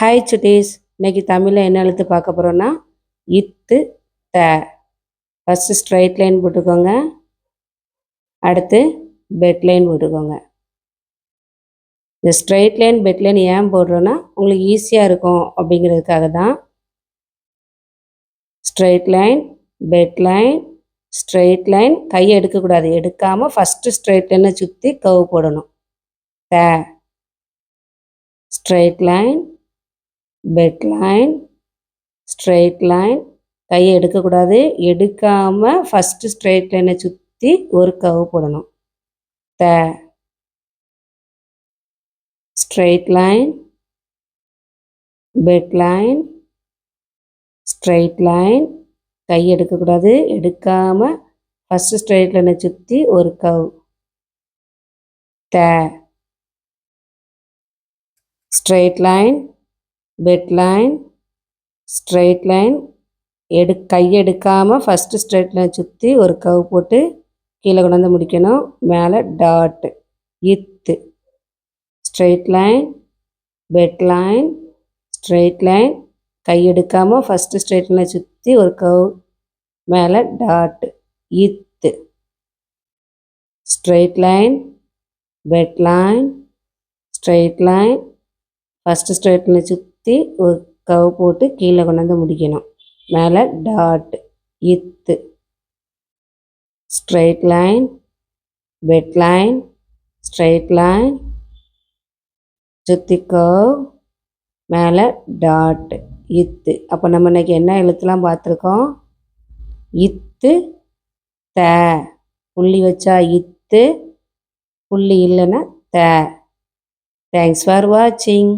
Hi சுட்டீஸ் இன்னைக்கு தமிழில் என்ன எழுத்து பார்க்க போகிறோன்னா இத்து த. ஃபஸ்ட்டு ஸ்ட்ரைட் லைன் போட்டுக்கோங்க. அடுத்து பெட் லைன் போட்டுக்கோங்க. இந்த ஸ்ட்ரைட் லைன் பெட் லைன் ஏன் போடுறோன்னா உங்களுக்கு ஈஸியாக இருக்கும் அப்படிங்கிறதுக்காக தான். Straight line bed line straight line கையை எடுக்கக்கூடாது. எடுக்காமல் ஃபஸ்ட்டு ஸ்ட்ரைட் லைனை சுற்றி கவு போடணும். The. Straight line bed line straight line கையை எடுக்கக்கூடாது. எடுக்காமல் ஃபஸ்ட்டு ஸ்ட்ரெயிட் லைனை சுற்றி ஒரு கவு போடணும். The straight line bed line straight line கை எடுக்கக்கூடாது. எடுக்காமல் ஃபஸ்ட்டு ஸ்ட்ரெயிட் லைனை சுற்றி ஒரு கவு the straight line bed line straight line எடு கை எடுக்காமல் ஃபஸ்ட்டு ஸ்ட்ரைட் லைன் சுற்றி ஒரு கவு போட்டு கீழே கொண்டு வந்து முடிக்கணும். மேலே டாட்டு இத்து straight line bed line straight line கை எடுக்காமல் ஃபஸ்ட்டு ஸ்ட்ரைட் லைனை சுற்றி ஒரு கவு மேலே டாட்டு இத்து straight line bed line straight line first straight லைனை சுற்றி ஒரு கவு போட்டு கீழே கொண்டாந்து முடிக்கணும். மேலே டாட் இத்து straight line bed line straight line சுற்றி கவ் மேலே டாட் இத்து அப்போ நம்ம இன்னைக்கு என்ன எழுத்துலாம் பார்த்துருக்கோம்? இத்து த. புள்ளி வச்சா இத்து புள்ளி இல்லைன்னா த. தேங்க்ஸ் ஃபார் வாட்சிங்